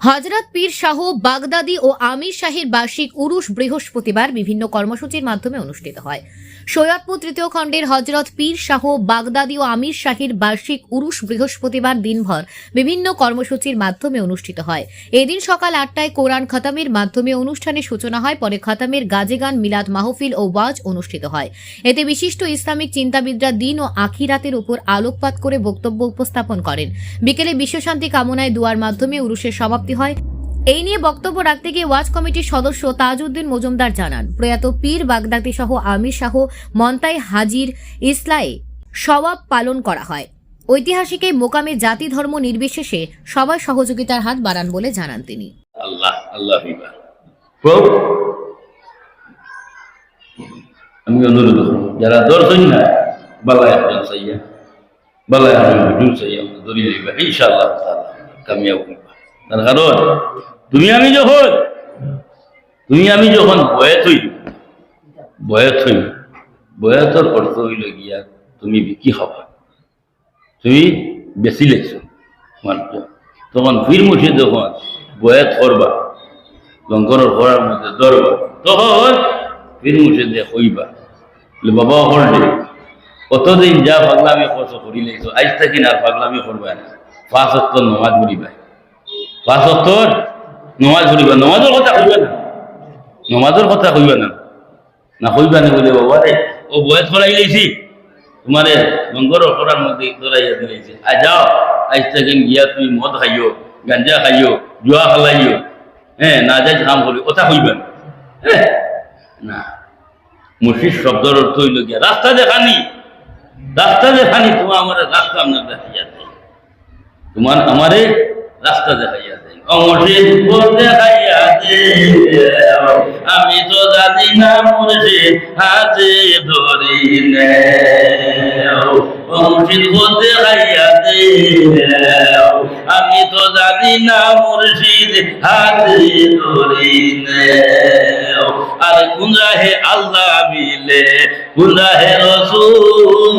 হজরত পীর শাহ বাগদাদি ও আমির শাহের বার্ষিক উরুশ বৃহস্পতিবার বিভিন্ন কর্মসূচির মাধ্যমে অনুষ্ঠিত হয়। সৈয়দপুর তৃতীয় খণ্ডের হজরত পীর শাহ বাগদাদি ও আমির শাহীর বার্ষিক উরুশ বৃহস্পতিবার দিনভর বিভিন্ন কর্মসূচির মাধ্যমে অনুষ্ঠিত হয়। এদিন সকাল আটটায় কোরআন খতামের মাধ্যমে অনুষ্ঠানের সূচনা হয়, পরে খতামের গাজেগান, মিলাদ মাহফিল ও ওয়াজ অনুষ্ঠিত হয়। এতে বিশিষ্ট ইসলামিক চিন্তাবিদরা দিন ও আখিরাতের উপর আলোকপাত করে বক্তব্য উপস্থাপন করেন। বিকেলে বিশ্বশান্তি কামনায় দুয়ার মাধ্যমে উরুষের সমাপ্তি হয়। এই নিয়ে বক্তব্য রাখতে গিয়ে ওয়াজ কমিটির সদস্য তাজউদ্দিন মজুমদার জানান, প্রয়াত পীর বাগদাদি সহ আমির শাহ মন্তাই হাজির ইসলায়ে সওয়াব পালন করা হয়। ঐতিহাসিক এই মোকামে জাতি ধর্ম নির্বিশেষে সবাই সহযোগিতার হাত বাড়ান বলে জানান তিনি। আল্লাহ আল্লাহ তার কারণ তুমি আমি যখন তুমি আমি যখন বয়াত হই বয়াত হই বয়াতর অর্থ হইল গিয়া তুমি বিকি হবা। তুমি বেশি লেছো মাত্র তখন ফির মুঠে যখন বয়াত করবা লঙ্কনের করার মধ্যে ধরবা তখন ফির মুঠে দিয়ে হইবা বাবা হলডে কতদিন যা পাগলামি খরচ করি লেছো আজ থাকি না পাগলামি করবা না, পাঁচ অত্তর নমাজ পড়িবা পাঁচ অত্তর নমাজ পড়িবা নমাজের কথা কইবা না। নমাজের কথা কইবা না। না কইবা না বলে, বাবা রে, ও বয়স করাই লেছি। তোমারে মঙ্গল করার মধ্যে ধরাইয়া দিয়েছে আজ যাও, আজ থেকে গিয়া তুমি মদ খাইও, গাঞ্জা খাইও, জুয়া খালাইও। হ্যাঁ না যাই কাম করি কথা কইবেন হ্যাঁ না। মুর্শিদ শব্দের অর্থ হইল গিয়া, রাস্তা দেখানি রাস্তা দেখানি, তোমার আমার রাস্তা আপনার দেখাইয়া তোমার আমারে রাস্তা দেখাইয়া দেয় অমর্ষিদ দেখাইয়া আমি তো জানি না মুর্শিদ হাতে ধরি নে অমর্ষিদ দেখাইয়া আমি তো জানি না মুর্শিদ হাতে ধরি আর আল্লাহ মিলে কোন রাহে রসুল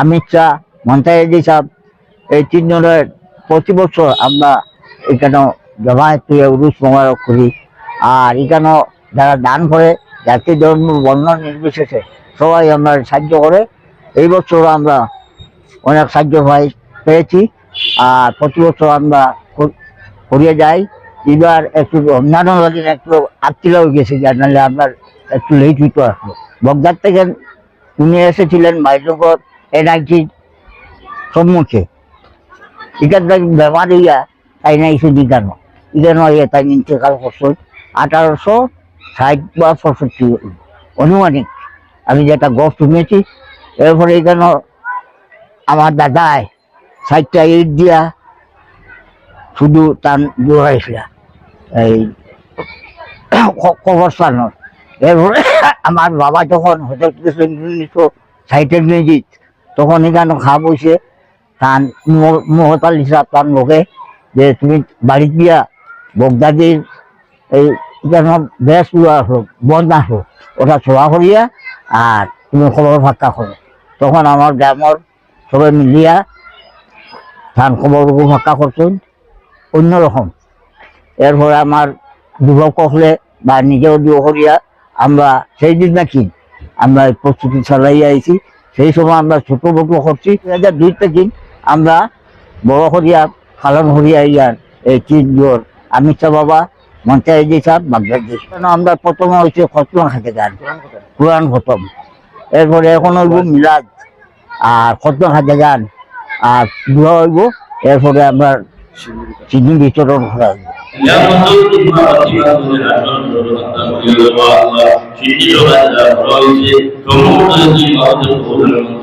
অমিত শাহ মন্তাজি সাহেব, এই তিনজনের প্রতি বছর আমরা এখানে জমায়েত হয়ে উরুস মোবারক করি। আর এখানে যারা দান করে, জাতি ধর্ম, বর্ণ নির্বিশেষে সবাই আমরা সাহায্য করে। এই বছর আমরা অনেক সাহায্য পাই, পেয়েছি। আর প্রতি বছর আমরা করিয়ে যাই। এবার একটু অন্যান্য দিন একটু আত্মীয় গেছে, যার নাহলে আপনার একটু লেট হইতে আসলো বগদার থেকে উনি এসেছিলেন মাইজনগর। এনআইটি সম্মুখে? এখান থেকে বেমার তাই না হইয়া তাই ইন্তেকাল করছেন আঠারোশো ষাট বা পঁয়ষট্টি অনুমানিক। আমি যেটা গপ শুনেছি এরপরে এখানে আমার দাদায় ষাটটা ইট দিয়া শুধু তার দৌড়াইছিল এই কবরস্থানত এরপরে আমার বাবা যখন উনিশশো ষাটের মেজিত তখন এখানে খাওয়া বসে তার মহতাল হিসাব তার লোকে যে তুমি বাড়িতে গিয়া বগদাদির এই এখানে বেশ আসলো বন্ধ আসলো ওটা ছোড়া করিয়া আর তুমি খবর ফাঁকা করো। তখন আমার গ্রামের সবাই মিলিয়া ধান খবর ফাঁকা করছেন অন্যরকম। এরপরে আমার যুবক হলে বা নিজেও করিয়া আমরা সেই দিন নাকি আমরা প্রস্তুতি চালাই আইছি। সেই সময় আমরা ছোট বড় করছি। দুই হাজার দুই থেকে আমরা বড় করিয়া পালন করিয়া ইয়ার, এই তিন জোর অমিত শাহ বাবা মন্ত্রী সাহেব, বাগদাদি আমরা প্রথমে হচ্ছে খতম খাতে গান কোরআন খতম এরপরে এখন হইব মিলাদ। আর খতম খাতে গান আর দোয়া হইব। এরপরে আমরা চিনি বিতরণ করা হইব। Ya menurut Allah, sini juga ada proyek, kemudian di bawah itu menurut